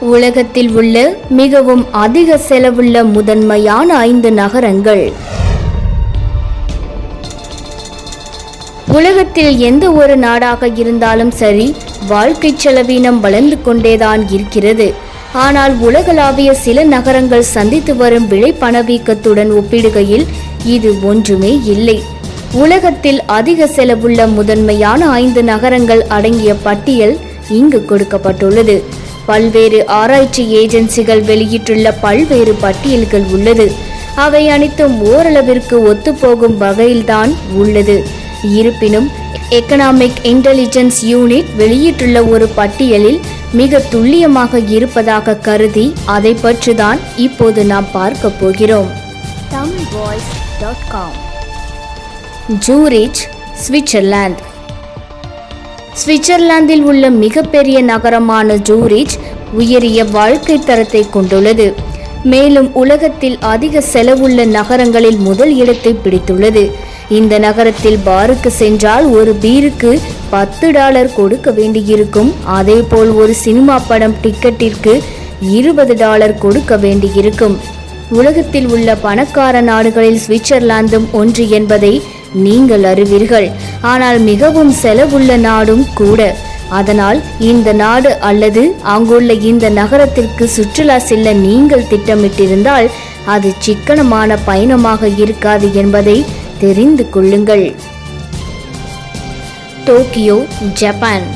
உலகத்தில் உள்ள மிகவும் அதிக செலவுள்ள முதன்மையான ஐந்து நகரங்கள். உலகத்தில் எந்த ஒரு நாடாக இருந்தாலும் சரி வாழ்க்கை செலவீனம் வளர்ந்து கொண்டேதான் இருக்கிறது. ஆனால் உலகளாவிய சில நகரங்கள் சந்தித்து வரும் விலை பணவீக்கத்துடன் ஒப்பிடுகையில் இது ஒன்றுமே இல்லை. உலகத்தில் அதிக செலவுள்ள முதன்மையான ஐந்து நகரங்கள் அடங்கிய பட்டியல் இங்கு கொடுக்கப்பட்டுள்ளது. பல்வேறு ஆராய்ச்சி ஏஜென்சிகள் வெளியிட்டுள்ள பல்வேறு பட்டியல்கள் உள்ளது. அவை அனைத்தும் ஓரளவிற்கு ஒத்துப்போகும் வகையில்தான் உள்ளது. இருப்பினும் எக்கனாமிக் இன்டெலிஜென்ஸ் யூனிட் வெளியிட்டுள்ள ஒரு பட்டியலில் மிக துல்லியமாக இருப்பதாக கருதி அதை பற்றிதான் இப்போது நாம் பார்க்க போகிறோம். Tamil voice dot com. Zurich Switzerland. சுவிட்சர்லாந்தில் உள்ள மிகப்பெரிய நகரமான ஜூரிச் உயரிய வாழ்க்கை தரத்தை கொண்டுள்ளது. மேலும் உலகத்தில் அதிக செலவுள்ள நகரங்களில் முதல் இடத்தை பிடித்துள்ளது. இந்த நகரத்தில் பாருக்கு சென்றால் ஒரு பீருக்கு பத்து டாலர் கொடுக்க வேண்டியிருக்கும். அதேபோல் ஒரு சினிமா படம் டிக்கெட்டிற்கு இருபது டாலர் கொடுக்க வேண்டியிருக்கும். உலகத்தில் உள்ள பணக்கார நாடுகளில் சுவிட்சர்லாந்தும் ஒன்று என்பதை நீங்கள் அறிவீர்கள் ஆனால் மிகவும் செலவுள்ள நாடும் கூட. அதனால் இந்த நாடு அல்லது அங்குள்ள இந்த நகரத்திற்கு சுற்றுலா செல்ல நீங்கள் திட்டமிட்டிருந்தால் அது சிக்கனமான பயணமாக இருக்காது என்பதை தெரிந்து கொள்ளுங்கள். Tokyo Japan.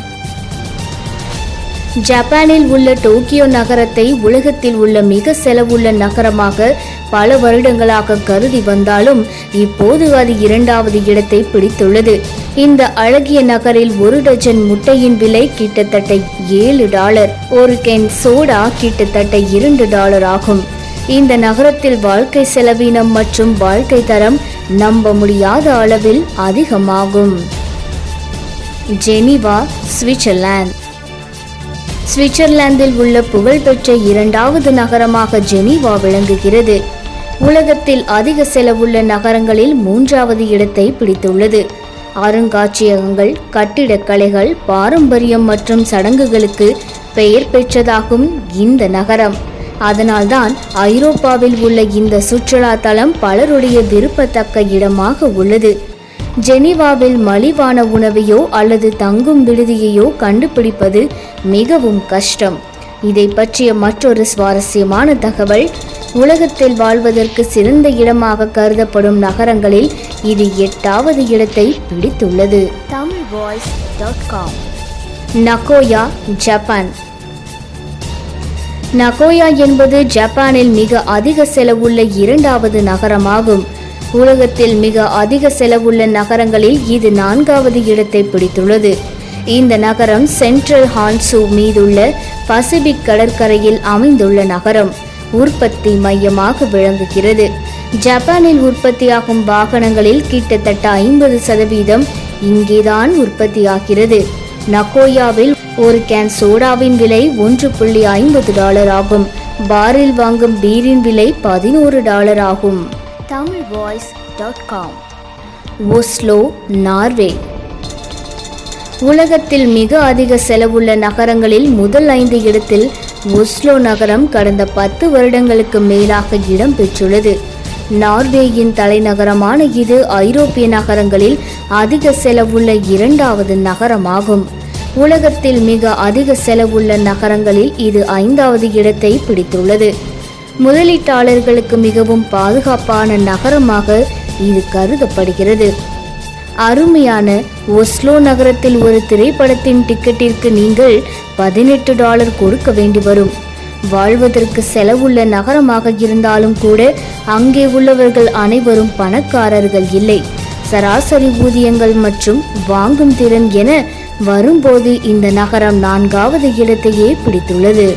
ஜப்பானில் உள்ள டோக்கியோ நகரத்தை உலகத்தில் உள்ள மிக செலவுள்ள நகரமாக பல வருடங்களாக கருதி வந்தாலும் இப்போது அது இரண்டாவது இடத்தை பிடித்துள்ளது. இந்த அழகிய நகரில் ஒரு டஜன் முட்டையின் விலை கிட்டத்தட்ட ஏழு டாலர் ஒரு கேன் சோடா கிட்டத்தட்ட இரண்டு டாலர் ஆகும். இந்த நகரத்தில் வாழ்க்கை செலவினம் மற்றும் வாழ்க்கை தரம் நம்ப முடியாத அளவில் அதிகமாகும். Geneva Switzerland. சுவிட்சர்லாந்தில் உள்ள புகழ்பெற்ற இரண்டாவது நகரமாக ஜெனீவா விளங்குகிறது. உலகத்தில் அதிக செலவுள்ள நகரங்களில் மூன்றாவது இடத்தை பிடித்துள்ளது. அருங்காட்சியகங்கள் கட்டிடக்கலைகள் பாரம்பரியம் மற்றும் சடங்குகளுக்கு பெயர் பெற்றதாகும் இந்த நகரம். அதனால்தான் ஐரோப்பாவில் உள்ள இந்த சுற்றுலா தலம் பலருடைய விருப்பத்தக்க இடமாக உள்ளது. ஜெனீவாவில் மலிவான உணவையோ அல்லது தங்கும் விடுதியையோ கண்டுபிடிப்பது மிகவும் கஷ்டம். இதை பற்றிய மற்றொரு சுவாரஸ்யமான தகவல் உலகத்தில் வாழ்வதற்கு சிறந்த இடமாக கருதப்படும் நகரங்களில் இது எட்டாவது இடத்தை பிடித்துள்ளது. Tamil voice dot com. Nagoya Japan. Nagoya என்பது ஜப்பானில் மிக அதிக செலவுள்ள இரண்டாவது நகரமாகும். உலகத்தில் மிக அதிக செலவுள்ள நகரங்களில் இது நான்காவது இடத்தை பிடித்துள்ளது. இந்த நகரம் சென்ட்ரல் ஹான்சு மீதுள்ள பசிபிக் கடற்கரையில் அமைந்துள்ள நகரம். உற்பத்தி மையமாக விளங்குகிறது. ஜப்பானில் உற்பத்தியாகும் வாகனங்களில் கிட்டத்தட்ட ஐம்பது சதவீதம் இங்கேதான் உற்பத்தியாகிறது. நகோயாவில் ஒரு கேன் சோடாவின் விலை ஒன்று புள்ளி ஐம்பது டாலர் ஆகும். பாரில் வாங்கும் பீரின் விலை பதினோரு டாலர் ஆகும். Tamil voice dot com Oslo Norway. உலகத்தில் மிக அதிக செலவுள்ள நகரங்களில் முதல் ஐந்து இடத்தில் ஒஸ்லோ நகரம் கடந்த பத்து வருடங்களுக்கு மேலாக இடம் பெற்றுள்ளது. நார்வேயின் தலைநகரமான இது ஐரோப்பிய நகரங்களில் அதிக செலவுள்ள இரண்டாவது நகரமாகும். உலகத்தில் மிக அதிக செலவுள்ள நகரங்களில் இது ஐந்தாவது இடத்தை பிடித்துள்ளது. முதலீட்டாளர்களுக்கு மிகவும் பாதுகாப்பான நகரமாக இது கருதப்படுகிறது. அருமையான ஒஸ்லோ நகரத்தில் ஒரு திரைப்படத்தின் டிக்கெட்டிற்கு நீங்கள் பதினெட்டு டாலர் கொடுக்க வேண்டி வரும். வாழ்வதற்கு செலவுள்ள நகரமாக இருந்தாலும் கூட அங்கே உள்ளவர்கள் அனைவரும் பணக்காரர்கள் இல்லை. சராசரி ஊதியங்கள் மற்றும் வாங்கும் திறன் என வரும்போது இந்த நகரம் நான்காவது இடத்தையே பிடித்துள்ளது.